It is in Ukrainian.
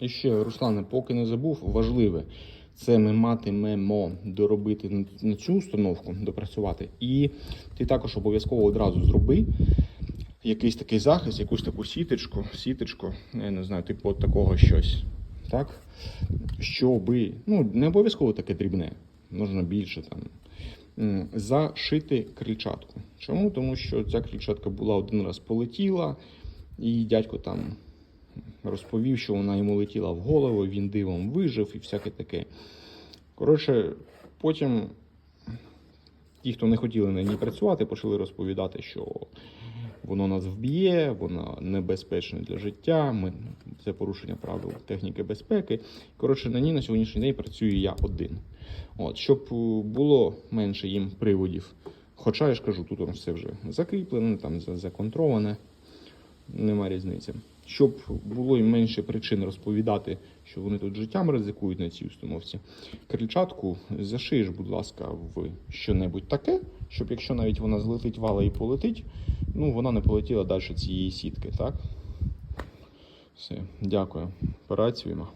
І ще, Руслане, поки не забув, важливе. Це ми матимемо доробити на цю установку, допрацювати. І ти також обов'язково одразу зроби якийсь такий захист, якусь таку сіточку, сіточку, я не знаю, типу от такого щось. Так? Щоби, ну, не обов'язково таке дрібне, можна більше там. Зашити крильчатку. Чому? Тому що ця крильчатка була один раз полетіла, і дядько там розповів, що вона йому летіла в голову, він дивом вижив і всяке таке. Коротше, потім ті, хто не хотіли на ній працювати, почали розповідати, що воно нас вб'є, воно небезпечне для життя, ми, це порушення правил техніки безпеки. Коротше, на ній на сьогоднішній день працюю я один. От, щоб е, було менше їм приводів. Хоча я ж кажу, тут воно все вже закріплене, там за- законтроване нема різниці. Щоб було і менше причин розповідати, що вони тут життям ризикують на цій установці. Крильчатку зашиєш, будь ласка, в що-небудь таке, щоб якщо навіть вона злетить вала і полетить, ну вона не полетіла далі цієї сітки, так? Все, дякую. Працюємо.